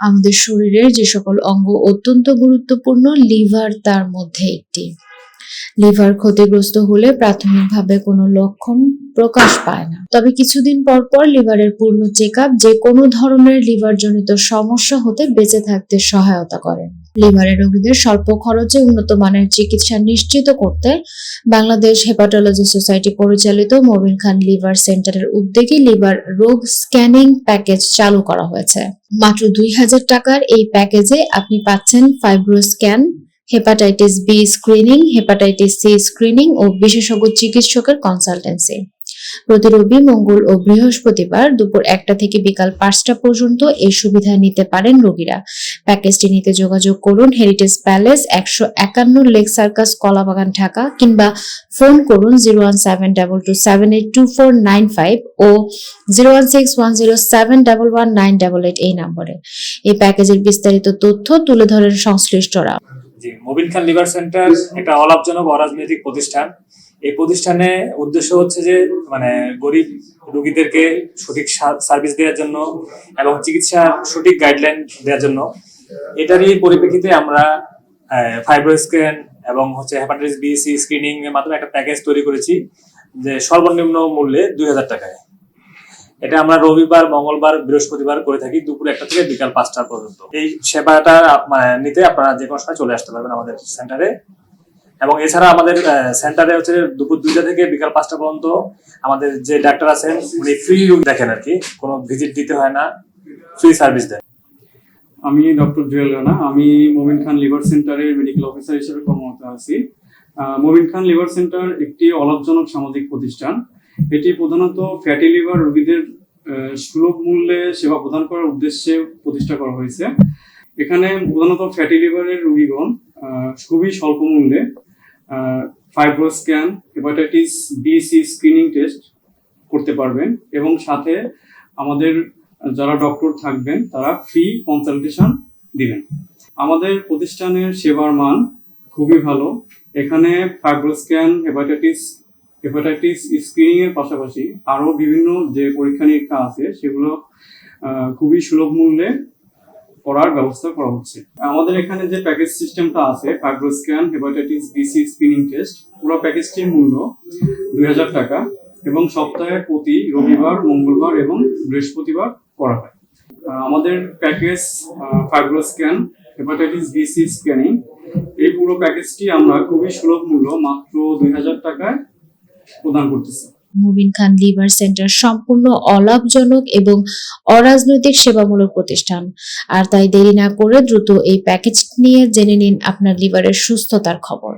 আমাদের শরীরের যে সকল অঙ্গ অত্যন্ত গুরুত্বপূর্ণ, লিভার তার মধ্যে একটি। লিভার ক্ষতিগ্রস্ত হলে প্রাথমিকভাবে কোনো লক্ষণ প্রকাশ পায় না। তবে কিছুদিন পর পর লিভারের পূর্ণ চেক যে কোনো ধরনের লিভার জনিত সমস্যা হতে বেঁচে থাকতে সহায়তা করে। লিভারের রোগীদের স্বল্প খরচে উন্নত মানের চিকিৎসা নিশ্চিত করতে বাংলাদেশ হেপাটোলজি সোসাইটি পরিচালিত মবিন খান লিভার সেন্টারের উদ্যোগে লিভার রোগ স্ক্যানিং প্যাকেজ চালু করা হয়েছে। মাত্র দুই হাজার টাকার এই প্যাকেজে আপনি পাচ্ছেন fibro scan hepatitis B screening hepatitis C screening ও বিশেষজ্ঞ চিকিৎসকের কনসালটেন্সি প্রতি রবি মঙ্গল ও বৃহস্পতিবার দুপুর একটা থেকে বিকাল পাঁচটা পর্যন্ত এই সুবিধা নিতে পারেন রোগীরা। প্যাকেজটি নিতে যোগাযোগ করুন হেরিটেজ প্যালেস একশো একান্ন লেক সার্কাস কলাবাগান, ঢাকা কিংবা ফোন করুন zero one seven double two seven eight two four nine five ও zero one six one zero seven double one nine double eight এই নম্বরে। এই প্যাকেজের বিস্তারিত তথ্য তুলে ধরেন সংশ্লিষ্টরা। জি মোবিন খান লিভার সেন্টার একটা অলাভজনক অরাজনৈতিক প্রতিষ্ঠান। এই প্রতিষ্ঠানে উদ্দেশ্য হচ্ছে যে মানে গরিব রোগীদেরকে সঠিক সার্ভিস দেওয়ার জন্য এবং চিকিৎসার সঠিক গাইডলাইন দেওয়ার জন্য। এটারই পরিপ্রেক্ষিতে আমরা ফাইব্রো স্ক্যান এবং হচ্ছে হেপাটাইটিস বি সি স্ক্রিনিং এর মাধ্যমে একটা প্যাকেজ তৈরি করেছি, যে সর্বনিম্ন মূল্যে দুই হাজার টাকায়। এটা আমরা রবিবার, মঙ্গলবার, বৃহস্পতিবার করে থাকি দুপুর একটা থেকে বিকাল পাঁচটা পর্যন্ত। এই সেবাটা মানে নিতে আপনারা যে কোনো সময় চলে আসতে পারবেন আমাদের সেন্টারে। এবং এছাড়া আমাদের সেন্টারে হচ্ছে দুপুর দুইটা থেকে বিকাল পাঁচটা পর্যন্ত আমাদের যে ডাক্তার আছেন, উনি ফ্রি দেখেন আর কি। কোনো ভিজিট দিতে হয় না ফ্রি সার্ভিস দেন। আমি ডক্টর জুয়েল রানা, আমি মোমিন খান লিভার সেন্টারের মেডিকেল অফিসার হিসেবে কর্মরত আছি। মোমিন খান লিভার সেন্টার একটি অলাভজনক সামাজিক প্রতিষ্ঠান। এটি প্রধানত ফ্যাটি লিভার রোগীদের সুলভ মূল্যে সেবা প্রদান করার উদ্দেশ্যে প্রতিষ্ঠা করা হয়েছে। এখানে প্রধানত ফ্যাটি লিভারের রোগীগণ খুবই স্বল্প মূল্যে fibro scan hepatitis B C screening test করতে পারবেন এবং সাথে আমাদের যারা ডক্টর থাকবেন, তারা ফ্রি কনসালটেশন দিবেন। আমাদের প্রতিষ্ঠানের সেবার মান খুবই ভালো। এখানে ফাইব্রোস্ক্যান হেপাটাইটিস হেপাটাইটিস স্ক্রিনিং এর পাশাপাশি আরও বিভিন্ন যে পরীক্ষা নিরীক্ষা আছে, সেগুলো খুবই সুলভ মূল্যে করার ব্যবস্থা করা হচ্ছে। আমাদের এখানে যে প্যাকেজ সিস্টেমটা আছে fibroscan hepatitis B C screening test পুরো প্যাকেজটির মূল্য দুই হাজার টাকা এবং সপ্তাহে প্রতি রবিবার, মঙ্গলবার এবং বৃহস্পতিবার করা হয়। আমাদের package fibroscan hepatitis B C scanning এই পুরো প্যাকেজটি আমরা খুবই সুলভ মূল্য মাত্র দুই হাজার টাকায় প্রদান করতেছে। মুবিন খান লিভার সেন্টার সম্পূর্ণ অলাভজনক এবং অরাজনৈতিক সেবামূলক প্রতিষ্ঠান। আর তাই দেরি না করে দ্রুত এই প্যাকেজ নিয়ে জেনে নিন আপনার লিভারের সুস্থতার খবর।